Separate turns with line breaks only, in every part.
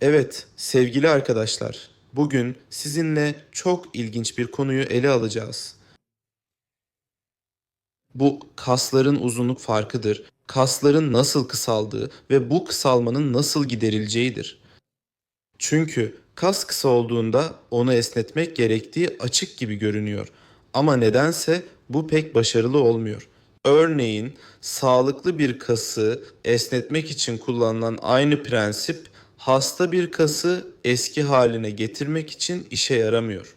Evet, sevgili arkadaşlar, bugün sizinle çok ilginç bir konuyu ele alacağız. Bu kasların uzunluk farkıdır, kasların nasıl kısaldığı ve bu kısalmanın nasıl giderileceğidir. Çünkü kas kısa olduğunda onu esnetmek gerektiği açık gibi görünüyor. Ama nedense bu pek başarılı olmuyor. Örneğin sağlıklı bir kası esnetmek için kullanılan aynı prensip hasta bir kası eski haline getirmek için işe yaramıyor.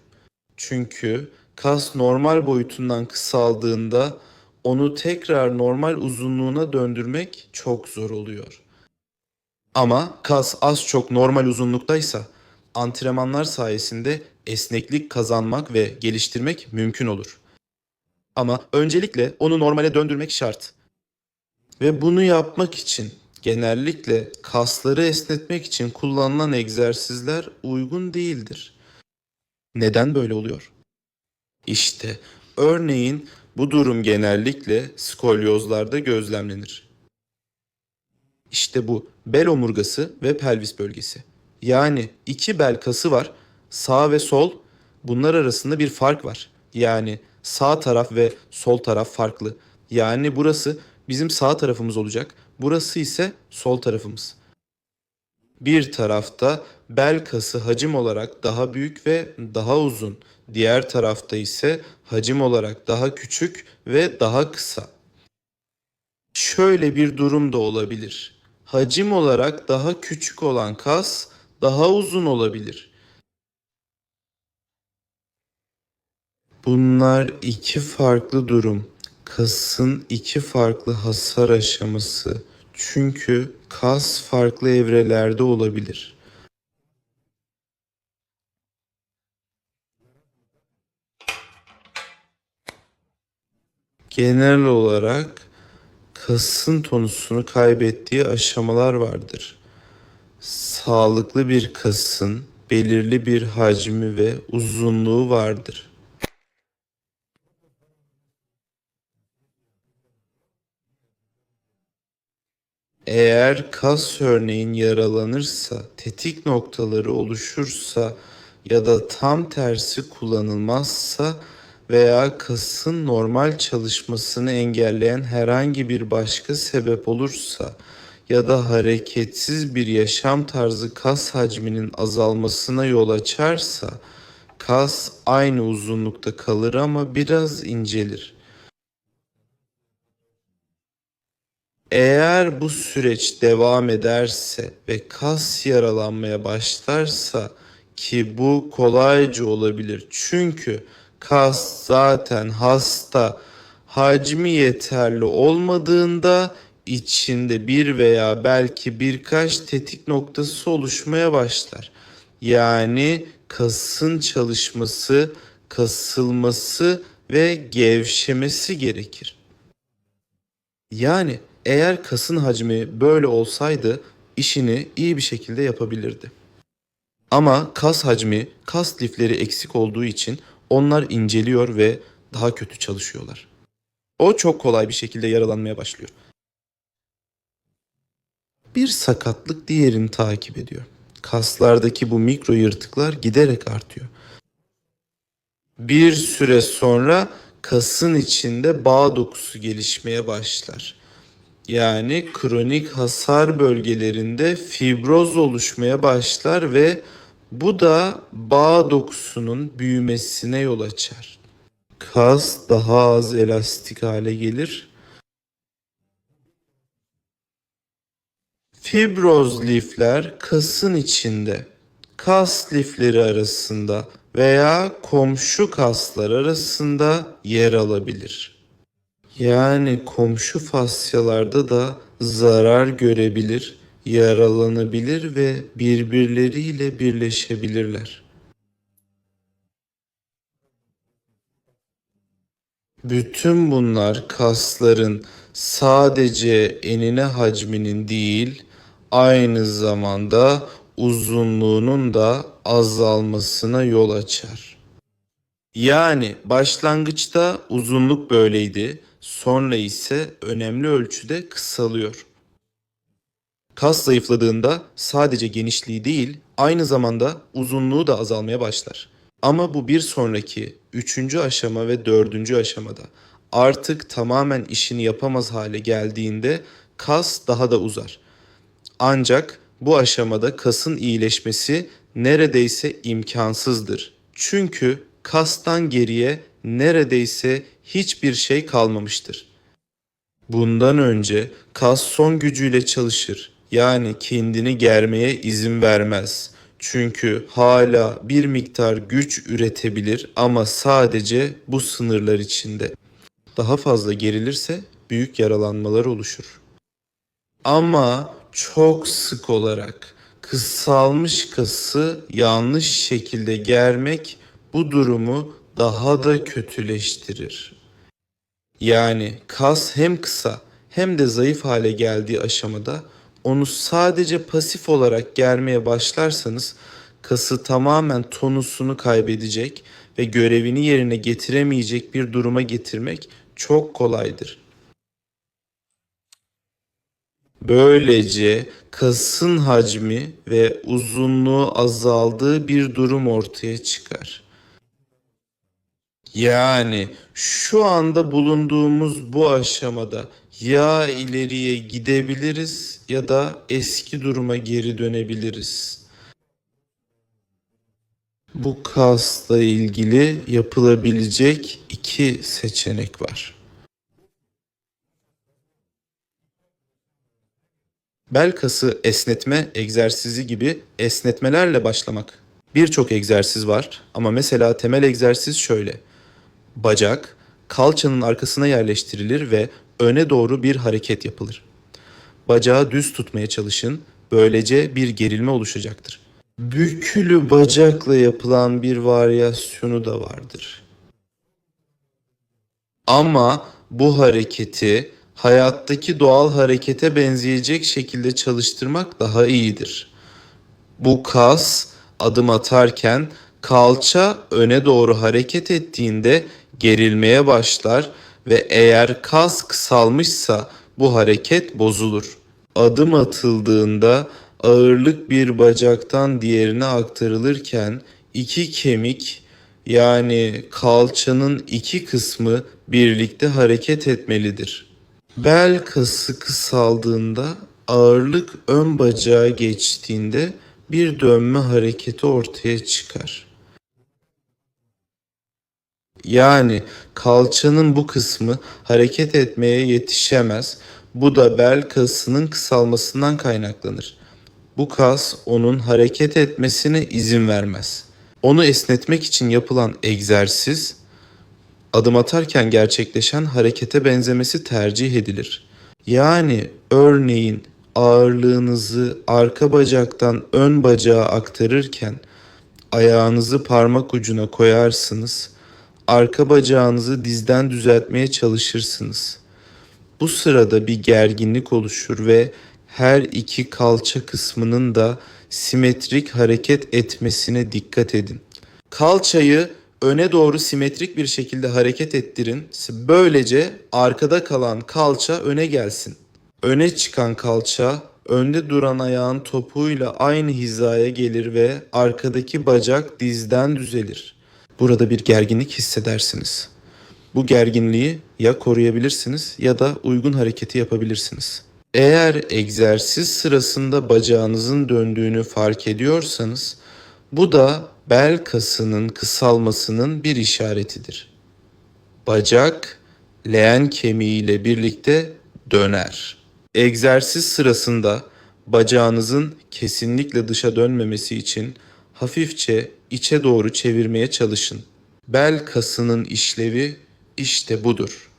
Çünkü kas normal boyutundan kısaldığında onu tekrar normal uzunluğuna döndürmek çok zor oluyor. Ama kas az çok normal uzunluktaysa antrenmanlar sayesinde esneklik kazanmak ve geliştirmek mümkün olur. Ama öncelikle onu normale döndürmek şart. Ve bunu yapmak için genellikle kasları esnetmek için kullanılan egzersizler uygun değildir. Neden böyle oluyor? İşte örneğin bu durum genellikle skolyozlarda gözlemlenir. İşte bu bel omurgası ve pelvis bölgesi. Yani iki bel kası var. Sağ ve sol bunlar arasında bir fark var. Yani sağ taraf ve sol taraf farklı. Yani burası bizim sağ tarafımız olacak. Burası ise sol tarafımız. Bir tarafta bel kası hacim olarak daha büyük ve daha uzun. Diğer tarafta ise hacim olarak daha küçük ve daha kısa. Şöyle bir durum da olabilir. Hacim olarak daha küçük olan kas daha uzun olabilir. Bunlar iki farklı durum. Kasın iki farklı hasar aşaması. Çünkü kas farklı evrelerde olabilir. Genel olarak kasın tonusunu kaybettiği aşamalar vardır. Sağlıklı bir kasın belirli bir hacmi ve uzunluğu vardır. Eğer kas örneğin yaralanırsa, tetik noktaları oluşursa ya da tam tersi kullanılmazsa veya kasın normal çalışmasını engelleyen herhangi bir başka sebep olursa ya da hareketsiz bir yaşam tarzı kas hacminin azalmasına yol açarsa kas aynı uzunlukta kalır ama biraz incelir. Eğer bu süreç devam ederse ve kas yaralanmaya başlarsa ki bu kolayca olabilir. Çünkü kas zaten hasta hacmi yeterli olmadığında içinde bir veya belki birkaç tetik noktası oluşmaya başlar. Yani kasın çalışması, kasılması ve gevşemesi gerekir. Yani eğer kasın hacmi böyle olsaydı işini iyi bir şekilde yapabilirdi. Ama kas hacmi, kas lifleri eksik olduğu için onlar inceliyor ve daha kötü çalışıyorlar. O çok kolay bir şekilde yaralanmaya başlıyor. Bir sakatlık diğerini takip ediyor. Kaslardaki bu mikro yırtıklar giderek artıyor. Bir süre sonra kasın içinde bağ dokusu gelişmeye başlar. Yani kronik hasar bölgelerinde fibroz oluşmaya başlar ve bu da bağ dokusunun büyümesine yol açar. Kas daha az elastik hale gelir. Fibroz lifler kasın içinde, kas lifleri arasında veya komşu kaslar arasında yer alabilir. Yani komşu fasyalarda da zarar görebilir, yaralanabilir ve birbirleriyle birleşebilirler. Bütün bunlar kasların sadece enine hacminin değil, aynı zamanda uzunluğunun da azalmasına yol açar. Yani başlangıçta uzunluk böyleydi, sonra ise önemli ölçüde kısalıyor. Kas zayıfladığında sadece genişliği değil, aynı zamanda uzunluğu da azalmaya başlar. Ama bu bir sonraki, üçüncü aşama ve dördüncü aşamada. Artık tamamen işini yapamaz hale geldiğinde kas daha da uzar. Ancak bu aşamada kasın iyileşmesi neredeyse imkansızdır. Çünkü kastan geriye neredeyse hiçbir şey kalmamıştır. Bundan önce kas son gücüyle çalışır. Yani kendini germeye izin vermez. Çünkü hala bir miktar güç üretebilir ama sadece bu sınırlar içinde. Daha fazla gerilirse büyük yaralanmalar oluşur. Ama çok sık olarak kısalmış kası yanlış şekilde germek bu durumu daha da kötüleştirir. Yani kas hem kısa hem de zayıf hale geldiği aşamada onu sadece pasif olarak germeye başlarsanız kası tamamen tonusunu kaybedecek ve görevini yerine getiremeyecek bir duruma getirmek çok kolaydır. Böylece kasın hacmi ve uzunluğu azaldığı bir durum ortaya çıkar. Yani şu anda bulunduğumuz bu aşamada ya ileriye gidebiliriz ya da eski duruma geri dönebiliriz. Bu kasla ilgili yapılabilecek iki seçenek var. Bel kası esnetme egzersizi gibi esnetmelerle başlamak. Birçok egzersiz var ama mesela temel egzersiz şöyle. Bacak kalçanın arkasına yerleştirilir ve öne doğru bir hareket yapılır. Bacağı düz tutmaya çalışın. Böylece bir gerilme oluşacaktır. Bükülü bacakla yapılan bir varyasyonu da vardır. Ama bu hareketi hayattaki doğal harekete benzeyecek şekilde çalıştırmak daha iyidir. Bu kas adım atarken kalça öne doğru hareket ettiğinde gerilmeye başlar ve eğer kas kısalmışsa bu hareket bozulur. Adım atıldığında ağırlık bir bacaktan diğerine aktarılırken iki kemik yani kalçanın iki kısmı birlikte hareket etmelidir. Bel kası kısaldığında ağırlık ön bacağa geçtiğinde bir dönme hareketi ortaya çıkar. Yani kalçanın bu kısmı hareket etmeye yetişemez. Bu da bel kasının kısalmasından kaynaklanır. Bu kas onun hareket etmesine izin vermez. Onu esnetmek için yapılan egzersiz adım atarken gerçekleşen harekete benzemesi tercih edilir. Yani örneğin ağırlığınızı arka bacaktan ön bacağa aktarırken ayağınızı parmak ucuna koyarsınız. Arka bacağınızı dizden düzeltmeye çalışırsınız. Bu sırada bir gerginlik oluşur ve her iki kalça kısmının da simetrik hareket etmesine dikkat edin. Kalçayı öne doğru simetrik bir şekilde hareket ettirin. Böylece arkada kalan kalça öne gelsin. Öne çıkan kalça önde duran ayağın topuğuyla aynı hizaya gelir ve arkadaki bacak dizden düzelir. Burada bir gerginlik hissedersiniz. Bu gerginliği ya koruyabilirsiniz ya da uygun hareketi yapabilirsiniz. Eğer egzersiz sırasında bacağınızın döndüğünü fark ediyorsanız bu da bel kasının kısalmasının bir işaretidir. Bacak leğen kemiğiyle birlikte döner. Egzersiz sırasında bacağınızın kesinlikle dışa dönmemesi için hafifçe içe doğru çevirmeye çalışın. Bel kasının işlevi işte budur.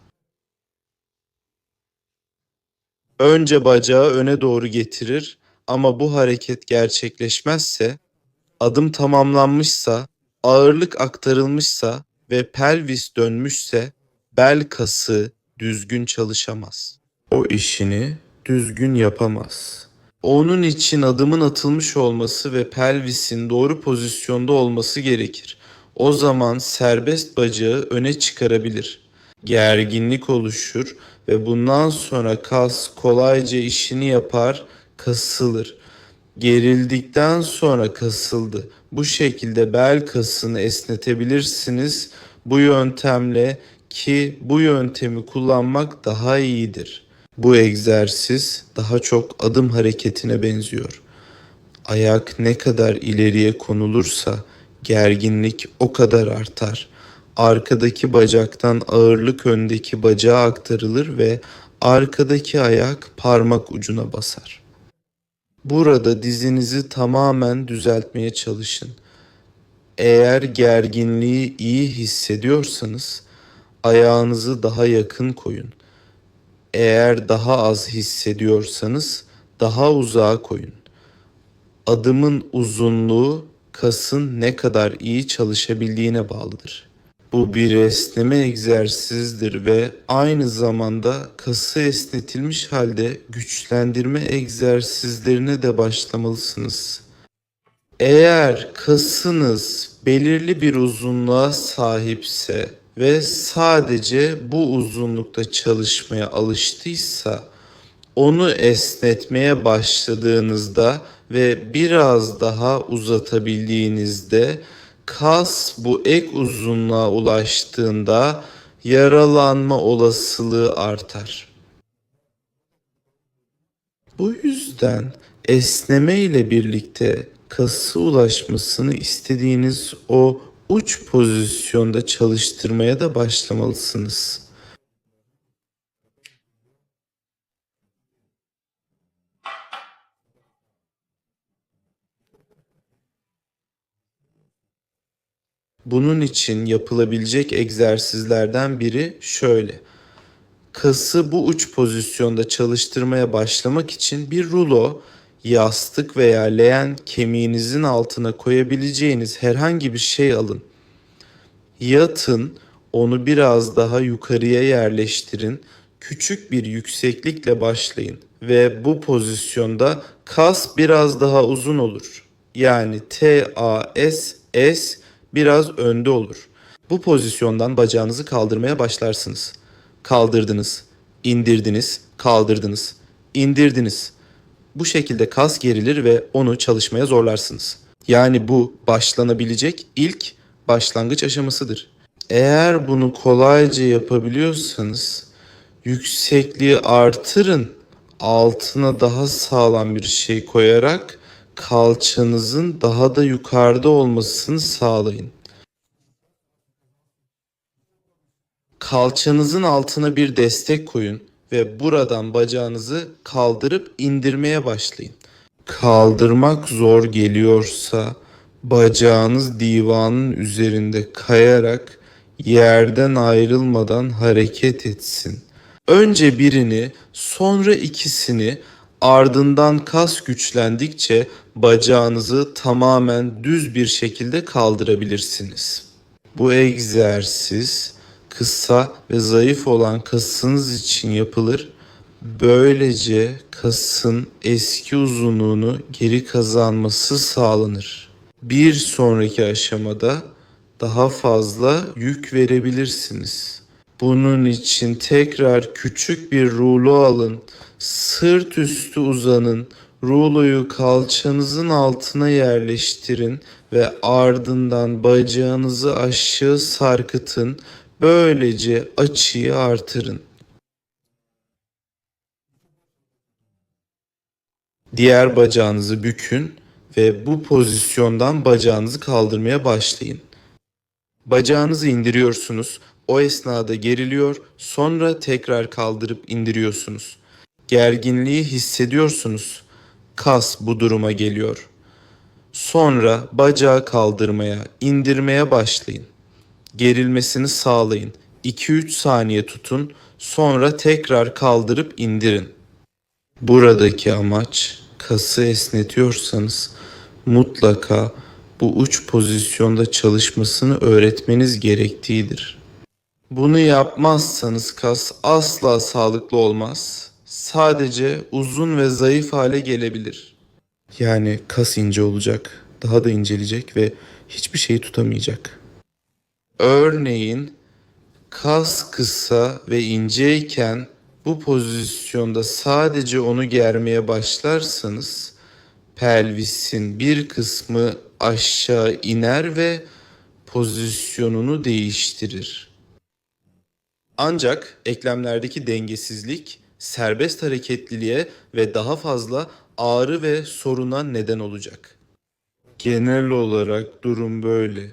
Önce bacağı öne doğru getirir ama bu hareket gerçekleşmezse, adım tamamlanmışsa, ağırlık aktarılmışsa ve pelvis dönmüşse bel kası düzgün çalışamaz. O işini düzgün yapamaz. Onun için adımın atılmış olması ve pelvisin doğru pozisyonda olması gerekir. O zaman serbest bacağı öne çıkarabilir. Gerginlik oluşur ve bundan sonra kas kolayca işini yapar, kasılır. Gerildikten sonra kasıldı. Bu şekilde bel kasını esnetebilirsiniz bu yöntemle ki bu yöntemi kullanmak daha iyidir. Bu egzersiz daha çok adım hareketine benziyor. Ayak ne kadar ileriye konulursa gerginlik o kadar artar. Arkadaki bacaktan ağırlık öndeki bacağa aktarılır ve arkadaki ayak parmak ucuna basar. Burada dizinizi tamamen düzeltmeye çalışın. Eğer gerginliği iyi hissediyorsanız ayağınızı daha yakın koyun. Eğer daha az hissediyorsanız daha uzağa koyun. Adımın uzunluğu kasın ne kadar iyi çalışabildiğine bağlıdır. Bu bir esneme egzersizdir ve aynı zamanda kası esnetilmiş halde güçlendirme egzersizlerine de başlamalısınız. Eğer kasınız belirli bir uzunluğa sahipse ve sadece bu uzunlukta çalışmaya alıştıysa onu esnetmeye başladığınızda ve biraz daha uzatabildiğinizde kas bu ek uzunluğa ulaştığında yaralanma olasılığı artar. Bu yüzden esneme ile birlikte kası ulaşmasını istediğiniz o uç pozisyonda çalıştırmaya da başlamalısınız. Bunun için yapılabilecek egzersizlerden biri şöyle. Kası bu uç pozisyonda çalıştırmaya başlamak için bir rulo, yastık veya leğen kemiğinizin altına koyabileceğiniz herhangi bir şey alın. Yatın, onu biraz daha yukarıya yerleştirin. Küçük bir yükseklikle başlayın ve bu pozisyonda kas biraz daha uzun olur. Yani T A S S biraz önde olur. Bu pozisyondan bacağınızı kaldırmaya başlarsınız. Kaldırdınız, indirdiniz, kaldırdınız, indirdiniz. Bu şekilde kas gerilir ve onu çalışmaya zorlarsınız. Yani bu başlanabilecek ilk başlangıç aşamasıdır. Eğer bunu kolayca yapabiliyorsanız yüksekliği artırın. Altına daha sağlam bir şey koyarak kalçanızın daha da yukarıda olmasını sağlayın. Kalçanızın altına bir destek koyun ve buradan bacağınızı kaldırıp indirmeye başlayın. Kaldırmak zor geliyorsa bacağınız divanın üzerinde kayarak yerden ayrılmadan hareket etsin. Önce birini, sonra ikisini, ardından kas güçlendikçe bacağınızı tamamen düz bir şekilde kaldırabilirsiniz. Bu egzersiz kısa ve zayıf olan kasınız için yapılır. Böylece kasın eski uzunluğunu geri kazanması sağlanır. Bir sonraki aşamada daha fazla yük verebilirsiniz. Bunun için tekrar küçük bir rulo alın. Sırt üstü uzanın. Ruloyu kalçanızın altına yerleştirin ve ardından bacağınızı aşağı sarkıtın. Böylece açıyı artırın. Diğer bacağınızı bükün ve bu pozisyondan bacağınızı kaldırmaya başlayın. Bacağınızı indiriyorsunuz. O esnada geriliyor, sonra tekrar kaldırıp indiriyorsunuz. Gerginliği hissediyorsunuz. Kas bu duruma geliyor. Sonra bacağı kaldırmaya, indirmeye başlayın. Gerilmesini sağlayın. 2-3 saniye tutun, sonra tekrar kaldırıp indirin. Buradaki amaç kası esnetiyorsanız mutlaka bu uç pozisyonda çalışmasını öğretmeniz gerektiğidir. Bunu yapmazsanız kas asla sağlıklı olmaz. Sadece uzun ve zayıf hale gelebilir. Yani kas ince olacak, daha da inceleyecek ve hiçbir şeyi tutamayacak. Örneğin kas kısa ve inceyken bu pozisyonda sadece onu germeye başlarsanız pelvisin bir kısmı aşağı iner ve pozisyonunu değiştirir. Ancak eklemlerdeki dengesizlik serbest hareketliliğe ve daha fazla ağrı ve soruna neden olacak. Genel olarak durum böyle.